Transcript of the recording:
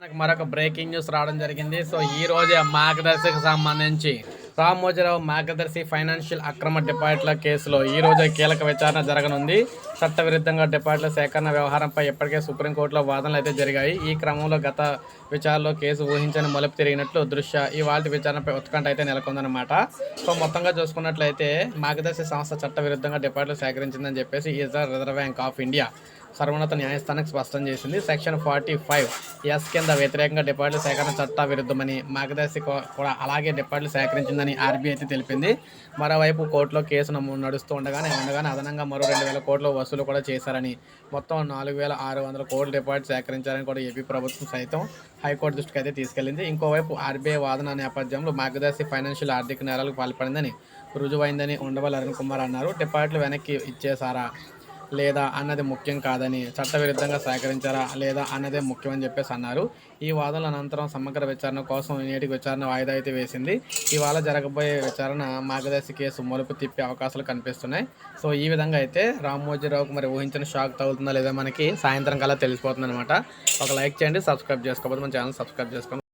మనకు మరొక breaking news రావడం జరిగింది. సో ఈ రోజే మార్గదర్శికి సంబంధించి రామోజీరావు మార్గదర్శి ఫైనాన్షియల్ అక్రమ డిపాజిట్ల కేసులో ఈ రోజే కీలక విచారణ జరగనుంది. చట్టవిరుద్ధంగా డిపాజిట్ల సేకరణ వ్యవహారంపై ఇప్పటికే సుప్రీంకోర్టులో వాదనలు అయితే జరిగాయి. ఈ క్రమంలో గత విచారణలో కేసు ఊహించని మలుపు తిరిగినట్లు దృశ్య ఇవాళ విచారణపై ఉత్కంఠ అయితే నెలకొందనమాట సో మొత్తంగా చూసుకున్నట్లయితే మార్గదర్శి సంస్థ చట్టవిరుద్ధంగా డిపాజిట్లు సేకరించిందని చెప్పేసి ఈజర్ రిజర్వ్ బ్యాంక్ ఆఫ్ ఇండియా సర్వోన్నత న్యాయస్థానానికి స్పష్టం చేసింది. సెక్షన్ ఫార్టీ ఫైవ్ ఎస్ కింద వ్యతిరేకంగా డిపాజిట్లు సేకరణ చట్ట విరుద్ధమని మార్గదర్శి కూడా అలాగే డిపాజిట్లు సేకరించిందని ఆర్బీఐ అయితే తెలిపింది. మరోవైపు కోర్టులో కేసు నడుస్తూ ఉండగానే ఉండగానే అదనంగా మరో రెండు వేల కోట్ల వసూలు కూడా చేశారని మొత్తం నాలుగు వేల ఆరు వందల కోట్ల డిపాజిట్ సేకరించారని కూడా ఏపీ ప్రభుత్వం సైతం హైకోర్టు దృష్టికి అయితే తీసుకెళ్ళింది ఇంకోవైపు ఆర్బీఐ వాదన నేపథ్యంలో మార్గదర్శి ఫైనాన్షియల్ ఆర్థిక నేరాలకు పాల్పడిందని రుజువైందని ఉండవల్లి అరుణ్ కుమార్ అన్నారు. డిపాజిట్లు వెనక్కి ఇచ్చేసారా లేదా అన్నది ముఖ్యం కాదని చట్టవిరుద్ధంగా సహకరించారా లేదా అన్నదే ముఖ్యమని చెప్పేసి అన్నారు. ఈ వాదనల అనంతరం సమగ్ర విచారణ కోసం నేటికి విచారణ వాయిదా అయితే వేసింది. ఇవాళ జరగబోయే విచారణ మార్గదర్శి కేసు మలుపు తిప్పే అవకాశాలు కనిపిస్తున్నాయి. సో ఈ విధంగా అయితే రామ్మోజీరావుకు మరి ఊహించిన షాక్ తగులుతుందా లేదా మనకి సాయంత్రం కల్లా తెలిసిపోతుంది అనమాట ఒక లైక్ చేయండి సబ్స్క్రైబ్ చేసుకోకపోతే మన ఛానల్ సబ్స్క్రైబ్ చేసుకోండి.